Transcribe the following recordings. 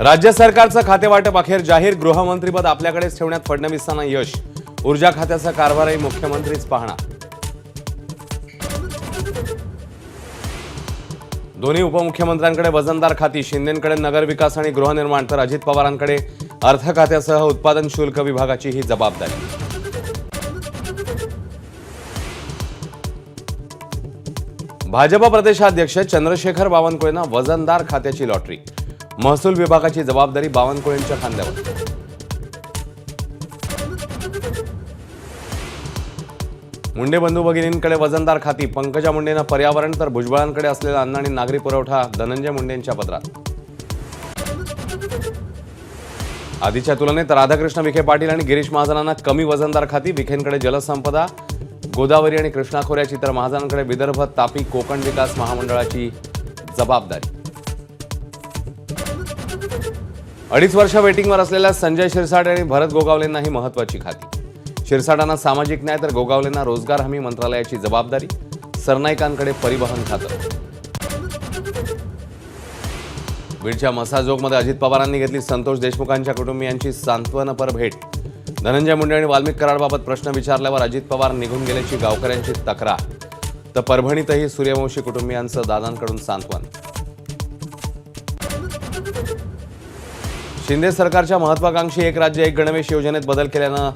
राज्य सरकारचं खातेवाटप अखेर जाहीर. गृहमंत्रीपद आपल्याकडेच ठेवण्यात फडणवीसांना यश. ऊर्जा खात्याचा कारभारही मुख्यमंत्रीच पाहणार. दोन्ही उपमुख्यमंत्र्यांकडे वजनदार खाती. शिंदेकडे नगरविकास आणि गृहनिर्माण तर अजित पवारांकडे अर्थ खात्यासह उत्पादन शुल्क विभागाची ही जबाबदारी. भाजप प्रदेशाध्यक्ष चंद्रशेखर बावनकुळेंना वजनदार खात्याची लॉटरी. महसूल विभागाची जबाबदारी बावनकुळेंच्या खांद्यावर. मुंडे बंधू भगिनींकडे वजनदार खाती. पंकजा मुंडेंना पर्यावरण तर भुजबळांकडे असलेला अन्न आणि नागरी पुरवठा धनंजय मुंडेंच्या पत्रात आधीच्या तुलनेत राधाकृष्ण विखे पाटील आणि गिरीश महाजनांना कमी वजनदार खाती विखेंकडे जलसंपदा गोदावरी आणि कृष्णा खोऱ्याची तर महाजनांकडे विदर्भ तापी कोकण विकास महामंडळाची जबाबदारी. अडीच वर्ष वेटिंगवर असलेल्या संजय शिरसाट आणि भरत गोगावलेंना ही महत्वाची खाती. शिरसाटांना सामाजिक न्याय तर गोगावलेंना रोजगार हमी मंत्रालयाची जबाबदारी सरनाईकांकडे परिवहन खातं. बीडच्या मसाजोगमध्ये अजित पवारांनी घेतली संतोष देशमुखांच्या कुटुंबियांची सांत्वनपर भेट. धनंजय मुंडे आणि वाल्मिक कराडबाबत प्रश्न विचारल्यावर अजित पवार निघून गेल्याची गावकऱ्यांची तक्रार. तर परभणीतही सूर्यवंशी कुटुंबियांचं दादांकडून सांत्वन. शिंदे सरकारच्या महत्वाकांक्षी एक राज्य एक गणवेश योजनेत बदल केल्यानं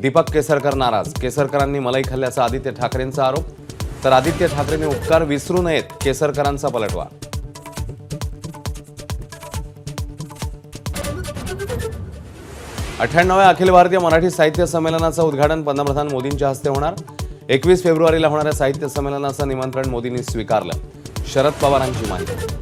दीपक केसरकर नाराज. केसरकरांनी मलाई खाल्ल्याचा आदित्य ठाकरेंचा आरोप. तर आदित्य ठाकरेंनी उपकार विसरू नयेत केसरकरांचा पलटवार. अठ्ठ्याण्णव्या अखिल भारतीय मराठी साहित्य संमेलनाचं उद्घाटन पंतप्रधान मोदींच्या हस्ते होणार. एकवीस फेब्रुवारीला होणाऱ्या साहित्य संमेलनाचं निमंत्रण मोदींनी स्वीकारलं. शरद पवारांची माहिती.